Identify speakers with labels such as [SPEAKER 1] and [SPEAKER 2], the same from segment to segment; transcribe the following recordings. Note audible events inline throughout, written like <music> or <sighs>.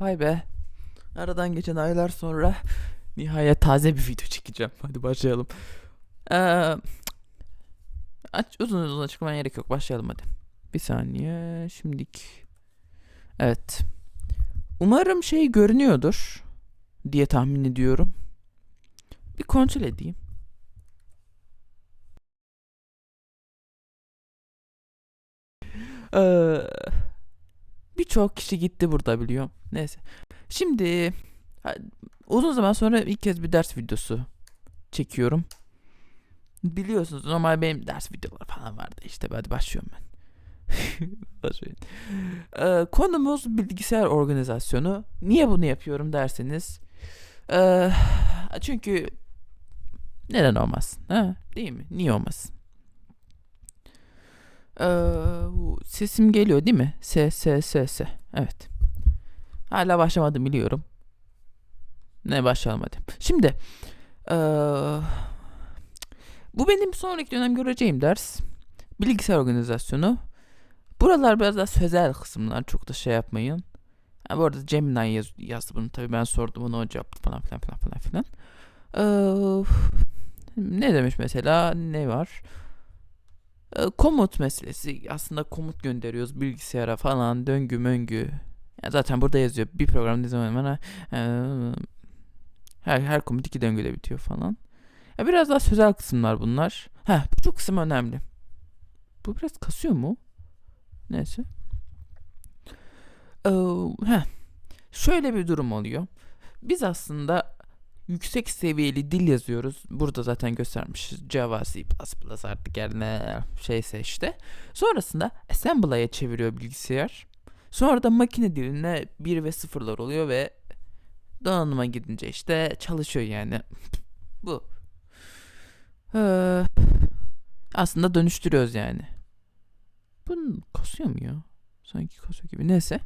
[SPEAKER 1] vay be. Aradan geçen aylar sonra nihayet taze bir video çekeceğim. Hadi başlayalım. Ee, aç, uzun uzun açıklamaya gerek yok. Başlayalım hadi. Bir saniye. Şimdik. Evet. Umarım şey görünüyordur diye tahmin ediyorum. Bir kontrol edeyim. Ee, Birçok kişi gitti burada biliyorum. Neyse. Şimdi uzun zaman sonra ilk kez bir ders videosu çekiyorum. Biliyorsunuz normal benim ders videoları falan vardı işte. Hadi başlıyorum ben. <laughs> Başlayın. Ee, konumuz bilgisayar organizasyonu. Niye bunu yapıyorum derseniz. Ee, çünkü neden olmasın? Ha? Değil mi? Niye olmasın? Ee, sesim geliyor değil mi? S S S S. Evet. Hala başlamadım biliyorum. Ne başlayalım hadi. Şimdi ee, bu benim sonraki dönem göreceğim ders. Bilgisayar organizasyonu. Buralar biraz daha sözel kısımlar. Çok da şey yapmayın. Ha, bu arada Gemini yaz, yazdı bunu tabii ben sordum onu o cevaptı falan filan filan filan filan. Ee, ne demiş mesela ne var? Ee, komut meselesi aslında komut gönderiyoruz bilgisayara falan döngü möngü. Zaten burada yazıyor bir program ne zaman bana e, her her komut iki döngüde bitiyor falan. Ya biraz daha sözel kısımlar bunlar. Ha bu çok kısım önemli. Bu biraz kasıyor mu? Neyse. Ee, heh. Şöyle bir durum oluyor. Biz aslında yüksek seviyeli dil yazıyoruz. Burada zaten göstermişiz. Java, C++ artık yani şeyse işte. Sonrasında assembly'e çeviriyor bilgisayar. Sonra da makine diline 1 ve 0'lar oluyor ve donanıma gidince işte çalışıyor yani. Bu. Ee, aslında dönüştürüyoruz yani. Bunun kasıyor mu ya? Sanki kasıyor gibi. Neyse.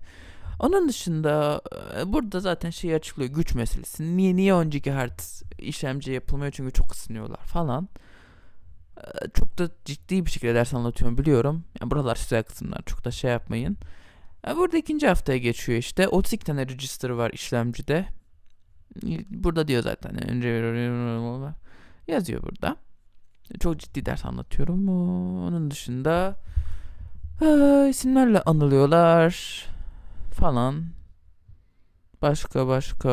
[SPEAKER 1] Onun dışında e, burada zaten şeyi açıklıyor güç meselesi. Niye niye 10 GHz işlemci yapılmıyor çünkü çok ısınıyorlar falan. E, Çok da ciddi bir şekilde ders anlatıyorum biliyorum. Yani buralar güzel kısımlar çok da şey yapmayın. Burada ikinci haftaya geçiyor işte. 32 tane register var işlemcide. Burada diyor zaten. Önce yazıyor burada. Çok ciddi ders anlatıyorum. Onun dışında e, isimlerle anılıyorlar falan. Başka başka.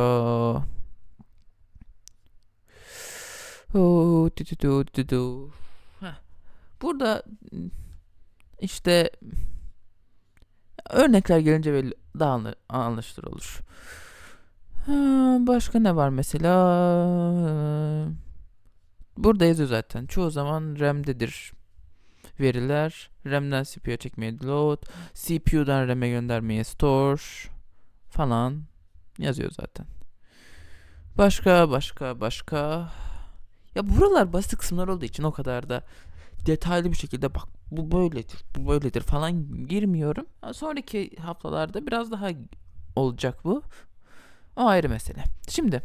[SPEAKER 1] Burada işte örnekler gelince belli, daha anla- anlaşılır olur. Başka ne var mesela? Burada yazıyor zaten. Çoğu zaman RAM'dedir veriler. RAM'den CPU'ya çekmeye load. CPU'dan RAM'e göndermeye store falan yazıyor zaten. Başka başka başka. Ya buralar basit kısımlar olduğu için o kadar da detaylı bir şekilde bak bu böyledir, bu böyledir falan girmiyorum. Ha, Sonraki haftalarda biraz daha olacak bu. O ayrı mesele. Şimdi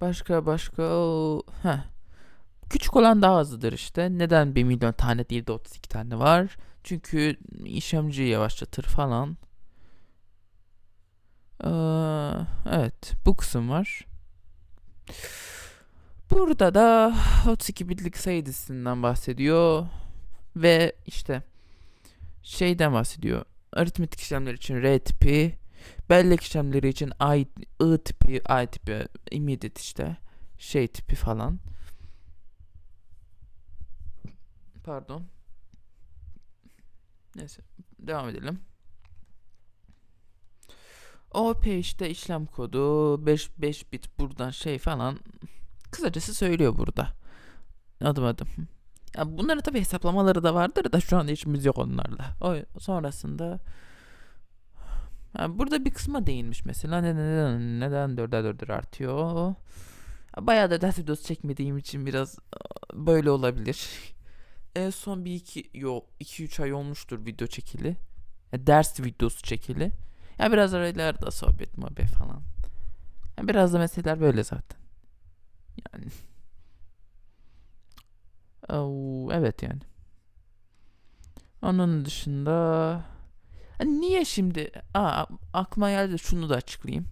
[SPEAKER 1] başka başka heh. Küçük olan daha hızlıdır işte. Neden 1 milyon tane değil de 32 tane var? Çünkü işlemciyi yavaşlatır falan. Ee, evet bu kısım var. Burada da 32 bitlik sayı dizisinden bahsediyor. Ve işte şeyden bahsediyor. Aritmetik işlemler için R tipi, bellek işlemleri için I, I tipi, I tipi, immediate işte şey tipi falan. Pardon. Neyse devam edelim. OP işte işlem kodu 5 5 bit buradan şey falan kısacası söylüyor burada. Adım adım. Ya bunların tabi hesaplamaları da vardır da şu anda işimiz yok onlarla. O sonrasında Ha, burada bir kısma değinmiş mesela neden neden neden dörder dörder artıyor. Ya, Bayağı da ders videosu çekmediğim için biraz böyle olabilir. En son bir iki yo 2 3 ay olmuştur video çekili. Ya, ders videosu çekili. Ya biraz aralarda sohbet muhabbet falan. Ya biraz da meseleler böyle zaten. Yani. Evet yani. Onun dışında Hani niye şimdi aa, aklıma geldi şunu da açıklayayım.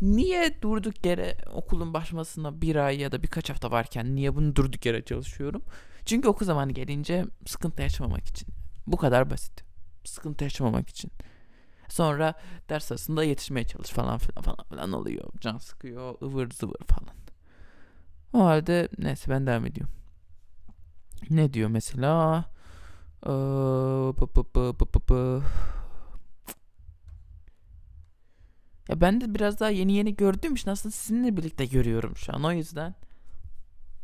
[SPEAKER 1] Niye durduk yere okulun başlamasına bir ay ya da birkaç hafta varken niye bunu durduk yere çalışıyorum? Çünkü okul zamanı gelince sıkıntı yaşamamak için. Bu kadar basit. Sıkıntı yaşamamak için. Sonra ders arasında yetişmeye çalış falan filan falan filan oluyor. Can sıkıyor, ıvır zıvır falan. O halde neyse ben devam ediyorum. Ne diyor mesela? Ee, bı bı bı bı bı bı. Ya ben de biraz daha yeni yeni gördüğüm için aslında sizinle birlikte görüyorum şu an. O yüzden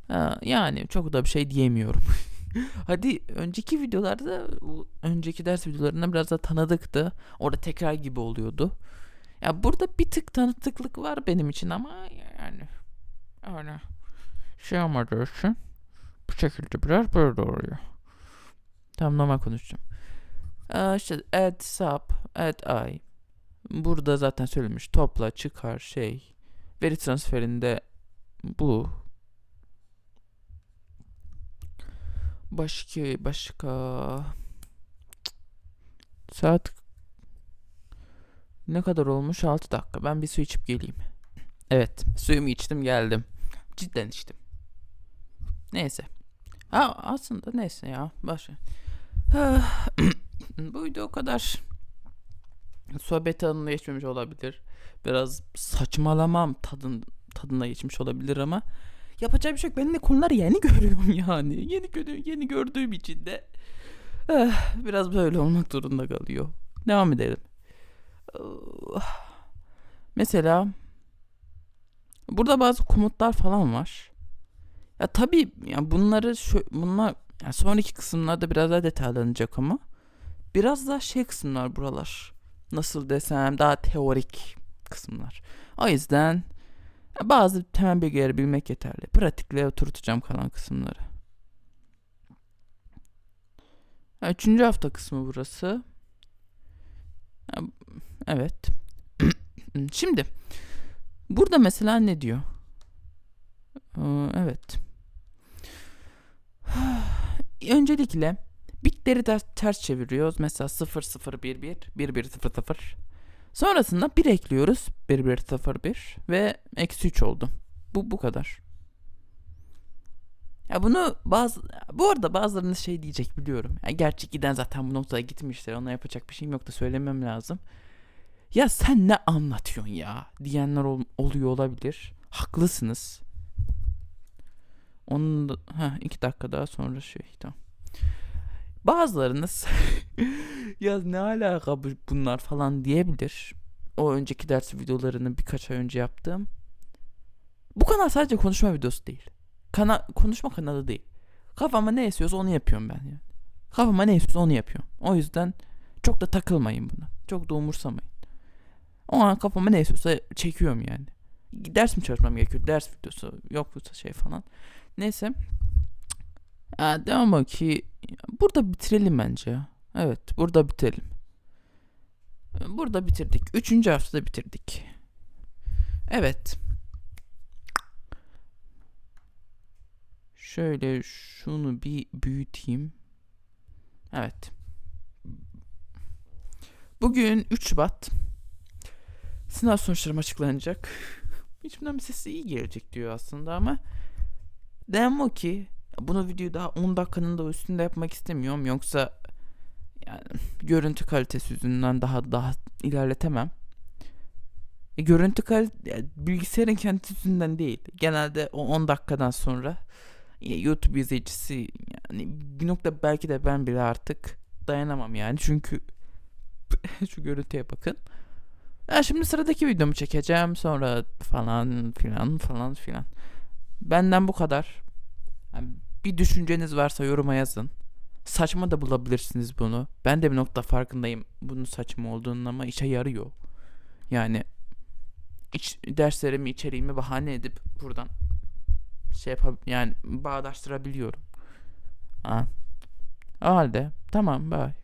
[SPEAKER 1] ha, yani çok da bir şey diyemiyorum. <laughs> Hadi önceki videolarda bu önceki ders videolarında biraz da tanıdıktı. Orada tekrar gibi oluyordu. Ya burada bir tık tanıtıklık var benim için ama yani öyle şey olmadığı için bu şekilde biraz böyle oluyor. Tamam normal konuşacağım. Ee, işte add sub, add i. Burada zaten söylemiş. Topla, çıkar, şey. Veri transferinde bu. Başka, başka. Saat ne kadar olmuş? 6 dakika. Ben bir su içip geleyim. Evet, suyumu içtim geldim. Cidden içtim. Neyse. Ha aslında neyse ya. Başka. Bu video o kadar sohbet tadında geçmemiş olabilir. Biraz saçmalamam tadın, tadına geçmiş olabilir ama yapacak bir şey yok. Ben de konuları yeni <laughs> görüyorum yani. Yeni görüyorum, yeni gördüğüm için de eh, biraz böyle olmak zorunda kalıyor. Devam edelim. <sighs> Mesela burada bazı komutlar falan var. Ya tabii ya bunları şu bunlar yani sonraki kısımlarda biraz daha detaylanacak ama biraz daha şey kısımlar buralar. Nasıl desem daha teorik kısımlar. O yüzden bazı temel bilgileri bilmek yeterli. Pratikle oturtacağım kalan kısımları. Ya, üçüncü hafta kısmı burası. Ya, evet. <clears throat> Şimdi burada mesela ne diyor? Ee, evet. Öncelikle bitleri ters, ters çeviriyoruz. Mesela 0 0 1 1 1 1 0 0. Sonrasında 1 ekliyoruz. 1 1 0 1 ve eksi 3 oldu. Bu bu kadar. Ya bunu bazı bu arada bazılarınız şey diyecek biliyorum. Ya gerçi giden zaten bu noktaya gitmişler. Ona yapacak bir şeyim yok da söylemem lazım. Ya sen ne anlatıyorsun ya diyenler ol, oluyor olabilir. Haklısınız. Onun da, heh, iki dakika daha sonra şey tamam. Bazılarınız <laughs> ya ne alaka bu- bunlar falan diyebilir. O önceki ders videolarını birkaç ay önce yaptım. Bu kanal sadece konuşma videosu değil. Kana konuşma kanalı değil. Kafama ne esiyorsa onu yapıyorum ben yani. Kafama ne esiyorsa onu yapıyorum. O yüzden çok da takılmayın buna. Çok da umursamayın. O an kafama ne esiyorsa çekiyorum yani. Ders mi çalışmam gerekiyor? Ders videosu yoksa şey falan. Neyse. Aa, devam ki burada bitirelim bence. Evet burada bitirelim. Burada bitirdik. Üçüncü haftada bitirdik. Evet. Şöyle şunu bir büyüteyim. Evet. Bugün 3 Şubat. Sınav sonuçlarım açıklanacak. <laughs> Hiçbirinden bir sesi iyi gelecek diyor aslında ama Demem o ki bunu videoyu daha 10 dakikanın da üstünde yapmak istemiyorum. Yoksa yani görüntü kalitesi yüzünden daha daha ilerletemem. E, görüntü kalitesi bilgisayarın kendisi yüzünden değil. Genelde o 10 dakikadan sonra YouTube izleyicisi yani bir nokta belki de ben bile artık dayanamam yani. Çünkü <laughs> şu görüntüye bakın. Ya şimdi sıradaki videomu çekeceğim sonra falan filan falan filan. Benden bu kadar. Yani bir düşünceniz varsa yoruma yazın. Saçma da bulabilirsiniz bunu. Ben de bir nokta farkındayım bunun saçma olduğunun ama işe yarıyor. Yani iç, derslerimi içeriğimi bahane edip buradan şey yapab yani bağdaştırabiliyorum. Ha. O halde tamam bye.